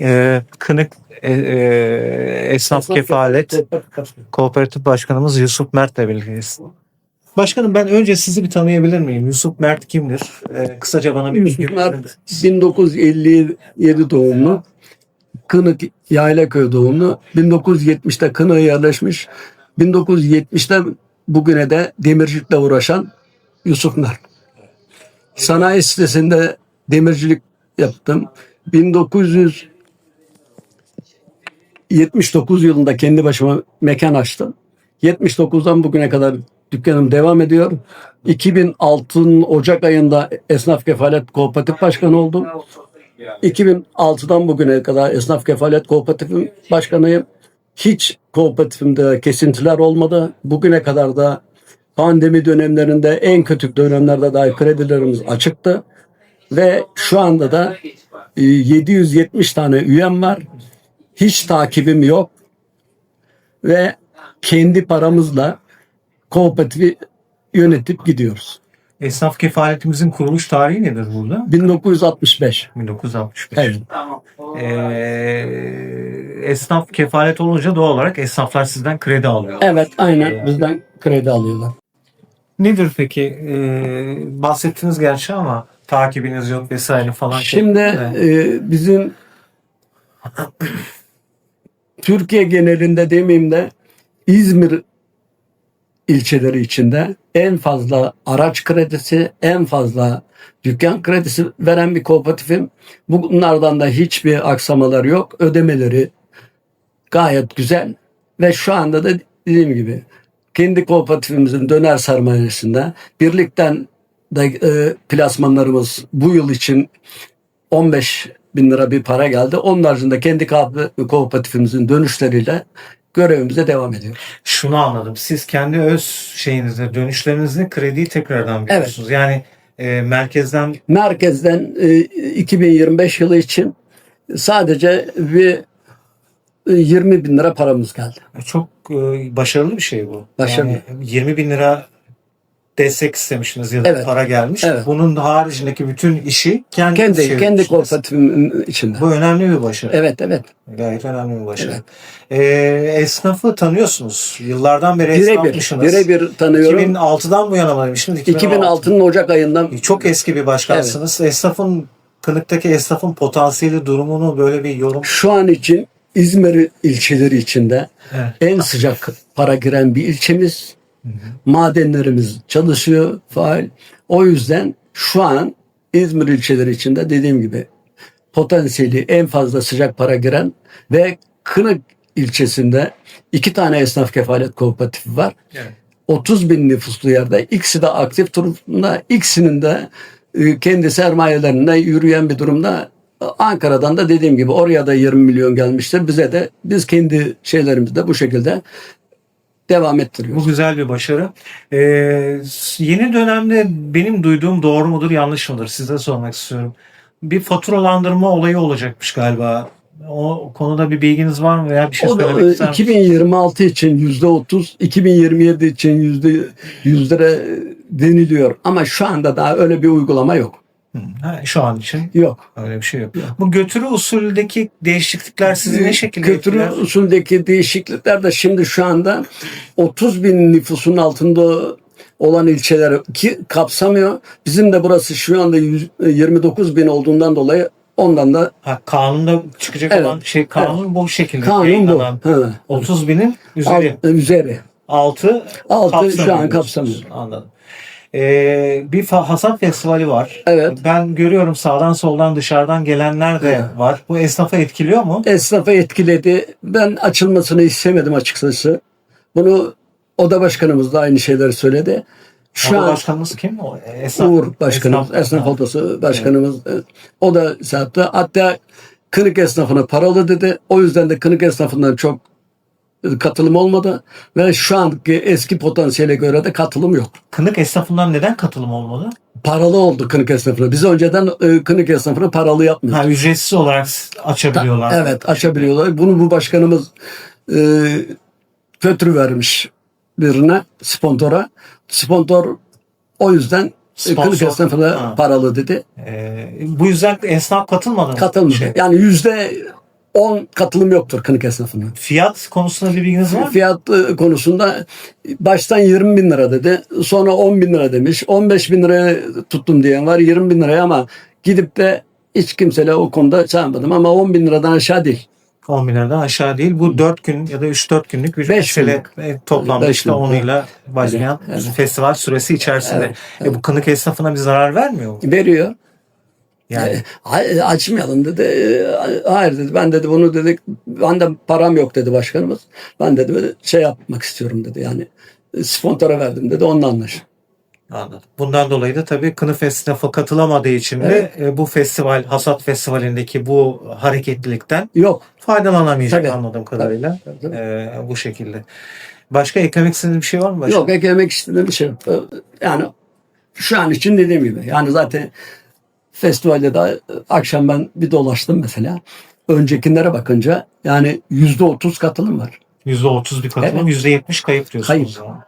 e, Kınık e, e, Esnaf Kefalet Kooperatif Başkanımız Yusuf Mert'le birlikteyiz. Başkanım ben önce sizi bir tanıyabilir miyim? Yusuf Mert kimdir? E, kısaca bana bir bilgi Yusuf verir Mert misiniz? 1957 doğumlu. Kınık Yaylaköy doğumlu. 1970'te Kınık'a yerleşmiş. 1970'te bugüne de demircilikle uğraşan Yusuf Mert. Sanayi sitesinde demircilik yaptım. 1979 yılında kendi başıma mekan açtım. 79'dan bugüne kadar dükkanım devam ediyor. 2006'nın Ocak ayında Esnaf Kefalet Kooperatif Başkanı oldum. 2006'dan bugüne kadar Esnaf Kefalet Kooperatifim başkanıyım. Hiç kooperatifimde kesintiler olmadı. Bugüne kadar da pandemi dönemlerinde en kötü dönemlerde dahi kredilerimiz açıktı. Ve şu anda da e, 770 tane üyem var. Hiç takibim yok. Ve kendi paramızla kooperatifi yönetip gidiyoruz. Esnaf Kefaletimizin kuruluş tarihi nedir burada? 1965. 1965. Evet. E, esnaf kefalet olunca doğal olarak esnaflar sizden kredi alıyor. Evet aynen bizden kredi alıyorlar. Nedir peki? E, bahsettiniz gerçi ama takibiniz yok vesaire falan. Şimdi e, bizim Türkiye genelinde demeyeyim de İzmir ilçeleri içinde en fazla araç kredisi, en fazla dükkan kredisi veren bir kooperatifim. Bunlardan da hiçbir aksamalar yok. Ödemeleri gayet güzel ve şu anda da dediğim gibi kendi kooperatifimizin döner sermayesinde birlikten de e, plasmanlarımız bu yıl için 15 bin lira bir para geldi. Onun haricinde kendi ko- kooperatifimizin dönüşleriyle görevimize devam ediyoruz. Şunu anladım. Siz kendi öz şeyinizde, dönüşlerinizde krediyi tekrardan veriyorsunuz. Yani e, merkezden Merkezden e, 2025 yılı için sadece bir e, 20 bin lira paramız geldi. çok e, başarılı bir şey bu. Başarılı. Yani 20 bin lira destek istemişsiniz ya da Evet. para gelmiş. Evet. Bunun haricindeki bütün işi kendi Kendi kendi çevirmişsiniz. kooperatifimin içinde. Bu önemli bir başarı. Evet evet. Gayet önemli bir başarı. Evet. E, esnafı tanıyorsunuz. Yıllardan beri Birebir, esnafmışsınız. birebir tanıyorum. 2006'dan bu yana mı demiştiniz? 2006. 2006'nın Ocak ayından Çok eski bir başkansınız. Esnafın Kınık'taki esnafın potansiyeli durumunu böyle bir yorum. şu an için İzmir ilçeleri içinde Evet. en sıcak para giren bir ilçemiz. Madenlerimiz çalışıyor faal. O yüzden şu an İzmir ilçeleri içinde dediğim gibi potansiyeli en fazla sıcak para giren ve Kınık ilçesinde iki tane esnaf kefalet kooperatifi var. Evet. 30 bin nüfuslu yerde ikisi de aktif durumda. ikisinin de e, kendi sermayelerinde yürüyen bir durumda. Ankara'dan da dediğim gibi oraya da 20 milyon gelmiştir. Bize de biz kendi şeylerimizde bu şekilde devam ettiriyoruz. Bu güzel bir başarı. Ee, yeni dönemde benim duyduğum doğru mudur yanlış mıdır size sormak istiyorum. Bir faturalandırma olayı olacakmış galiba. O konuda bir bilginiz var mı veya bir şey O da söylemek e, ister misiniz? 2026 için yüzde 30, 2027 için yüzde yüzlere deniliyor. Ama şu anda daha öyle bir uygulama yok. Ha, şu an için Yok. öyle bir şey yok. Bu götürü usuldeki değişiklikler sizi ne şekilde Kötürü etkiler? usuldeki değişiklikler de şimdi şu anda 30 bin nüfusun altında olan ilçeleri ki kapsamıyor. Bizim de burası şu anda 100 29 bin olduğundan dolayı ondan da Ha, kanunda çıkacak Evet. olan şey kanun bu şekilde kanun bu. yayınlanan. Ha. 30 binin üzeri. Alt- üzeri. Altı, Altı şu kapsamıyor an kapsamıyor. Anladım. Ee, bir hasat festivali var. Evet. Ben görüyorum sağdan soldan dışarıdan gelenler de Evet. var. Bu esnafa etkiliyor mu? Esnafa etkiledi. Ben açılmasını istemedim açıkçası. Bunu oda başkanımız da aynı şeyleri söyledi. Şu Şu an başkanımız kim? O, esnaf, Uğur başkanımız, esnaf, Ha. odası başkanımız e, o da yaptı. Hatta kınık esnafına paralı dedi. O yüzden de kınık esnafından çok e, katılım olmadı ve şu anki eski potansiyele göre de katılım yok. Kınık esnafından neden katılım olmadı? Paralı oldu kınık esnafına. Biz önceden e, kınık esnafını paralı yapmıyorduk. Ha, ücretsiz olarak açabiliyorlar. Evet açabiliyorlar. Bunu bu başkanımız e, kötü vermiş birine, sponsora. Sponsor o yüzden e, Sponsor. kınık esnafına Ha. paralı dedi. Ee, bu yüzden esnaf katılmadı mı? Katılmadı. Şey, Yani yüzde 10 katılım yoktur kınık esnafının. Fiyat konusunda bir bilginiz var mı? Fiyat e, konusunda baştan 20 bin lira dedi. Sonra 10 bin lira demiş. 15 bin liraya tuttum diyen var. 20 bin liraya ama gidip de hiç kimseyle o konuda çağırmadım ama 10 bin liradan aşağı değil. 10 bin liradan aşağı değil. Bu 4 gün ya da 3-4 günlük bir Beş mesele. günlük. E, Toplamda Beş işte onuyla başlayan Evet, festival süresi içerisinde. Evet, E, bu kınık esnafına bir zarar vermiyor mu? Veriyor. Yani E, a- açmayalım dedi. E, Hayır dedi. Ben dedi bunu dedi. Ben de param yok dedi başkanımız. Ben dedi böyle şey yapmak istiyorum dedi. Yani e, sponsora verdim dedi. Onunla anlaş. Anladım. Bundan dolayı da tabii kınık esnafı katılamadığı için de e, bu festival, hasat festivalindeki bu hareketlilikten Yok. faydalanamayacak Tabii. anladığım kadarıyla. Tabii. E, bu şekilde. Başka eklemek istediğiniz bir şey var mı? başkanım? Yok eklemek istediğim bir şey yok. E, Yani şu an için dediğim gibi. Yani zaten festivalde de e, akşam ben bir dolaştım mesela. Öncekilere bakınca yani yüzde otuz katılım var. %30 bir katılım, %70 kayıp diyorsunuz. Kayıp. zaman.